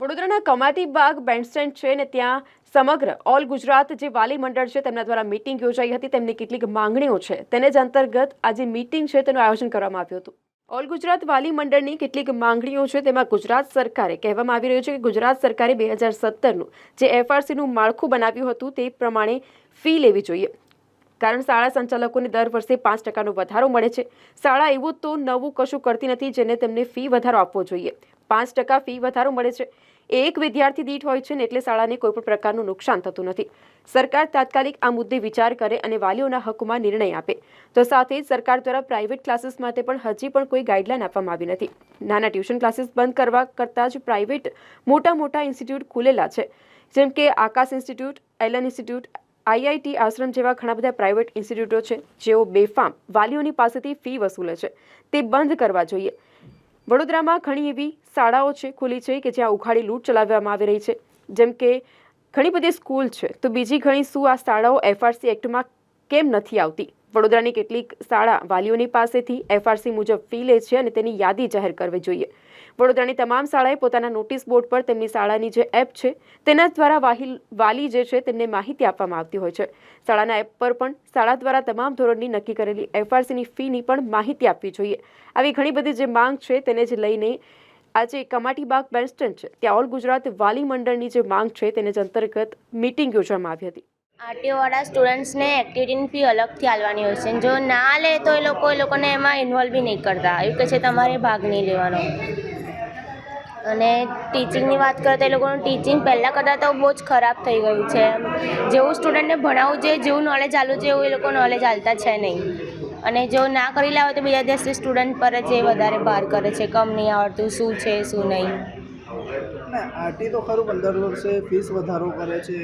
વડોદરાના કમાતી બાગ બેન્ડસ્ટેન્ડ છે ને ત્યાં સમગ્ર ઓલ ગુજરાત જે વાલી મંડળ છે તેમના દ્વારા મીટિંગ યોજાઈ હતી, તેમની કેટલીક માંગણીઓ છે. તેને જ અંતર્ગત આ જે મીટિંગ છે, તેનું આયોજન કરવામાં આવ્યું હતું. ઓલ ગુજરાત વાલી મંડળની કેટલીક માંગણીઓ છે, તેમાં ગુજરાત સરકારે કહેવામાં આવી રહ્યું છે કે ગુજરાત સરકારે બે હજાર સત્તરનું જે એફઆરસીનું માળખું બનાવ્યું હતું, તે પ્રમાણે ફી લેવી જોઈએ. કારણ શાળા સંચાલકોને દર વર્ષે પાંચ ટકાનો વધારો મળે છે. શાળા એવું તો નવું કશું કરતી નથી જેને તેમને ફી વધારો આપવો જોઈએ. પાંચ ટકા ફી વધારો મળે છે. એક વિદ્યાર્થી દીઠ હોય છે ને એટલે શાળાને કોઈ પણ પ્રકારનું નુકસાન થતું નથી. સરકાર તાત્કાલિક આ મુદ્દે વિચાર કરે અને વાલીઓના હકમાં નિર્ણય આપે. તો સાથે જ સરકાર દ્વારા પ્રાઇવેટ ક્લાસીસ માટે પણ હજી પણ કોઈ ગાઈડલાઈન આપવામાં આવી નથી. નાના ટ્યુશન ક્લાસીસ બંધ કરવા કરતાં જ પ્રાઇવેટ મોટા મોટા ઇન્સ્ટિટ્યૂટ ખુલેલા છે. જેમ કે Aakash institute Allen institute IIT આશ્રમ જેવા ઘણા બધા પ્રાઇવેટ ઇન્સ્ટિટ્યૂટો છે, જેઓ બેફામ વાલીઓની પાસેથી ફી વસૂલે છે. તે બંધ કરવા જોઈએ. વડોદરામાં ઘણી એવી શાળાઓ છે, ખુલી છે કે જ્યાં ઉખાડી લૂંટ ચલાવવામાં આવી રહી છે. જેમ કે, ઘણી બધી સ્કૂલ છે, તો બીજી ઘણી શું આ શાળાઓ એફઆરસી એક્ટમાં કેમ નથી આવતી? વડોદરાની કેટલીક શાળા વાલીઓની પાસેથી એફઆરસી મુજબ ફી લે છે અને તેની યાદી જાહેર કરવી જોઈએ. વડોદરાની તમામ શાળાએ પોતાના નોટિસ બોર્ડ પર તેમની શાળાની જે એપ છે, તેના દ્વારા વાહિલ વાલી જે છે, તેમને માહિતી આપવામાં આવતી હોય છે. શાળાના એપ પર પણ શાળા દ્વારા તમામ ધોરણની નક્કી કરેલી એફઆરસીની ફીની પણ માહિતી આપવી જોઈએ. આવી ઘણી બધી જે માંગ છે, તેને જ લઈને આજે કમાટીબાગ બસ સ્ટેન્ડ છે. ત્યાં ઓલ ગુજરાત વાલી મંડળની જે માંગ છે તેને જ અંતર્ગત મીટિંગ યોજવામાં આવી હતી. આરટીઓવાળા સ્ટુડન્ટ્સને એક્ટિવિટીની ફી અલગથી આલવાની હોય છે. જો ના લે તો એ લોકો, એ લોકોને એમાં ઇન્વોલ્વ બી નહીં કરતા. એવું કે છે તમારે ભાગ નહીં લેવાનો. અને ટીચિંગની વાત કરીએ તો એ લોકોનું ટીચિંગ પહેલાં કરતાં તો બહુ જ ખરાબ થઈ ગયું છે. જેવું સ્ટુડન્ટને ભણાવવું જોઈએ, જેવું નોલેજ આલવું જોઈએ, એવું એ લોકો નોલેજ આલતા છે નહીં. અને જો ના કરી લાવે તો બીજા દિવસે સ્ટુડન્ટ પર જ એ વધારે ભાર કરે છે કમ નહીં આવડતું શું છે શું નહીં. આરટી તો ખરું પંદર વર્ષે ફીસ વધારો કરે છે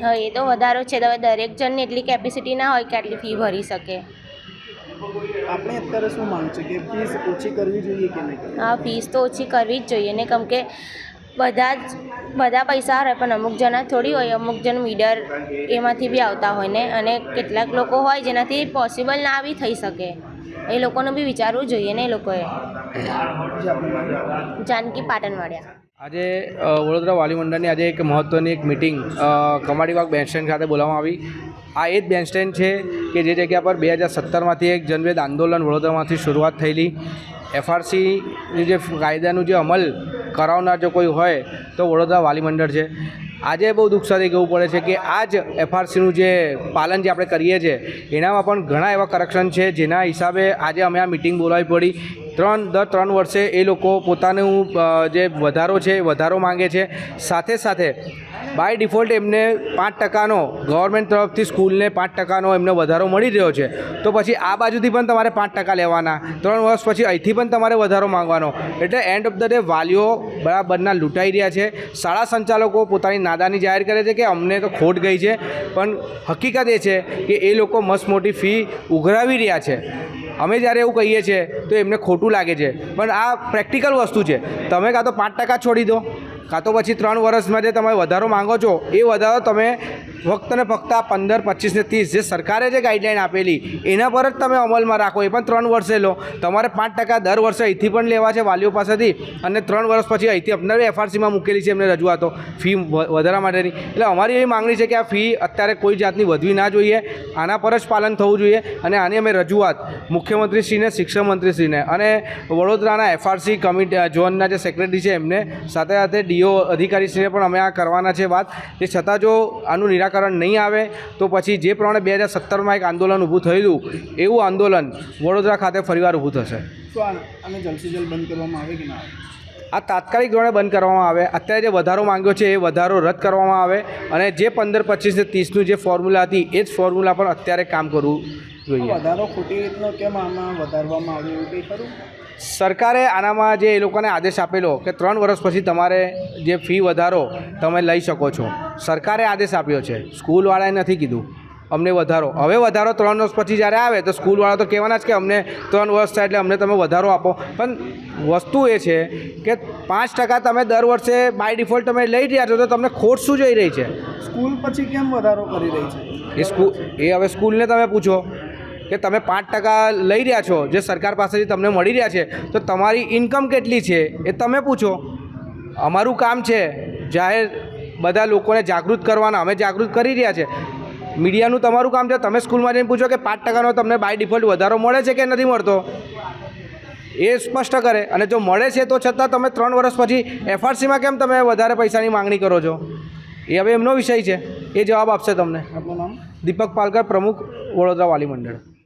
હા એ તો વધારો છે હવે દરેક જણની એટલી કેપેસિટી ના હોય કે આટલી ફી ભરી શકે. આપણે અત્યારે શું માંગ છે કે ફીસ ઓછી કરવી જોઈએ કે નહીં? હા ફીસ તો ઓછી કરવી જ જોઈએ ને કેમ કે બધા જ, બધા પૈસા આવે પણ અમુક જણા થોડી હોય, અમુક જણ મીડર એમાંથી બી આવતા હોય ને, અને કેટલાક લોકો હોય જેનાથી પોસિબલ ના બી થઈ શકે. એ લોકોનું બી વિચારવું જોઈએ ને એ લોકોએ. જાનકી પાટણવાડિયા. આજે વડોદરા વાલી મંડળની આજે એક મહત્ત્વની એક મિટિંગ કમાડીબાગ બેન્ડસ્ટેન્ડ ખાતે બોલાવવામાં આવી. આ એ જ બેન્ડસ્ટેન્ડ છે કે જે જગ્યા પર બે હજાર સત્તરમાંથી એક જનવેદ આંદોલન વડોદરામાંથી શરૂઆત થયેલી. એફઆરસીની જે કાયદાનું જે અમલ કરાવનાર જો કોઈ હોય તો વડોદરા વાલી મંડળ છે. આજે બહુ દુઃખ સાથે કહેવું પડે છે કે આ જ એફઆરસીનું જે પાલન જે આપણે કરીએ છીએ, એનામાં પણ ઘણા એવા કરક્શન છે જેના હિસાબે આજે અમે આ મિટિંગ બોલાવી પડી. ત્રણ, દર ત્રણ વર્ષે એ લોકો પોતાનું જે વધારો છે વધારો માંગે છે. સાથે સાથે બાય ડિફોલ્ટ એમને પાંચ ટકાનો ગવર્મેન્ટ તરફથી સ્કૂલને પાંચ ટકાનો એમને વધારો મળી રહ્યો છે. તો પછી આ બાજુથી પણ તમારે પાંચ ટકા લેવાના. ત્રણ વર્ષ પછી અહીંથી પણ તમારે વધારો માંગવાનો. એટલે એન્ડ ઓફ ધ ડે વાલીઓ બરાબરના લૂંટાઈ રહ્યા છે. શાળા સંચાલકો પોતાની નાદાની જાહેર કરે છે કે અમને તો ખોટ ગઈ છે. પણ હકીકત એ છે કે એ લોકો મસ્ત મોટી ફી ઉઘરાવી રહ્યા છે. અમે જ્યારે એવું કહીએ છીએ તો એમને ખોટું લાગે છે. પણ આ પ્રેક્ટિકલ વસ્તુ છે. તમે કાં તો પાંચ ટકા છોડી દો. કાં તો પછી ત્રણ વર્ષમાં જે તમે વધારો માંગો છો એ વધારો તમે ફક્ત ને ફક્ત આ પંદર, પચીસ ને ત્રીસ જે સરકારે જે ગાઈડલાઈન આપેલી, એના પર જ તમે અમલમાં રાખો. એ પણ ત્રણ વર્ષે લો. તમારે પાંચ ટકા દર વર્ષે અહીંથી પણ લેવા છે વાલીઓ પાસેથી અને ત્રણ વર્ષ પછી અહીંથી અમને એફઆરસીમાં મૂકેલી છે એમને રજૂઆતો. ફી વધારા માટેની. એટલે અમારી એવી માંગણી છે કે આ ફી અત્યારે કોઈ જાતની વધવી ના જોઈએ. આના પર જ પાલન થવું જોઈએ અને આની અમે રજૂઆત મુખ્યમંત્રીશ્રીને શિક્ષણ મંત્રીશ્રીને અને વડોદરાના એફઆરસી કમિટી ઝોનના જે સેક્રેટરી છે એમને સાથે સાથે ડીઓ અધિકારીશ્રીને પણ અમે આ કરવાના છે વાત. તે છતાં જો આનું નિરાકરણ નહીં આવે તો પછી જે પ્રમાણે બે હજાર સત્તરમાં એક આંદોલન ઊભું થયેલું એવું આંદોલન વડોદરા ખાતે ફરીવાર ઊભું થશે. આ- આને જલ્દથી જલ્દ બંધ કરવામાં આવે કે ના આવે? આ તાત્કાલિક ધોરણે બંધ કરવામાં આવે. અત્યારે જે વધારો માંગ્યો છે એ વધારો રદ કરવામાં આવે અને જે પંદર પચીસ ને ત્રીસનું જે ફોર્મ્યુલા હતી એ જ ફોર્મ્યુલા પર અત્યારે કામ કરવું જોઈએ. વધારો ખોટી રીતનો કેમ આમાં વધારવામાં આવ્યો એવું કંઈ ખરું? સરકારે આનામાં જે એ લોકોને આદેશ આપેલો કે ત્રણ વર્ષ પછી તમારે જે ફી વધારો તમે લઈ શકો છો. સરકારે આદેશ આપ્યો છે. સ્કૂલવાળાએ નથી કીધું. અમને વધારો. હવે વધારો ત્રણ વર્ષ પછી જ્યારે આવે તો સ્કૂલવાળા તો કહેવાના જ કે અમને ત્રણ વર્ષ થાય એટલે અમને તમે વધારો આપો. પણ વસ્તુ એ છે કે પાંચ ટકા તમે દર વર્ષે બાય ડિફોલ્ટ તમે લઈ રહ્યા છો તો તમને ખોટ શું જઈ રહી છે? સ્કૂલ પછી કેમ વધારો કરી રહી છે? એ સ્કૂલ એ હવે સ્કૂલને તમે પૂછો. કે તમે પાંચ ટકા લઈ રહ્યા છો જે સરકાર પાસેથી તમને મળી રહ્યા છે તો તમારી ઇન્કમ કેટલી છે એ તમે પૂછો. અમારું કામ છે જાહેર બધા લોકોને જાગૃત કરવાના અમે જાગૃત કરી રહ્યા છે. મીડિયાનું તમારું કામ છે તમે સ્કૂલમાં જઈને પૂછો કે પાંચ ટકાનો તમને બાય ડિફોલ્ટ વધારો મળે છે કે નથી મળતો? એ સ્પષ્ટ કરે. અને જો મળે છે તો છતાં તમે ત્રણ વર્ષ પછી એફઆરસીમાં કેમ તમે વધારે પૈસાની માંગણી કરો છો? એ હવે એમનો વિષય છે. એ જવાબ આપશે તમને. આપનું નામ? દીપક પાલકર પ્રમુખ વડોદરા વાલી મંડળ.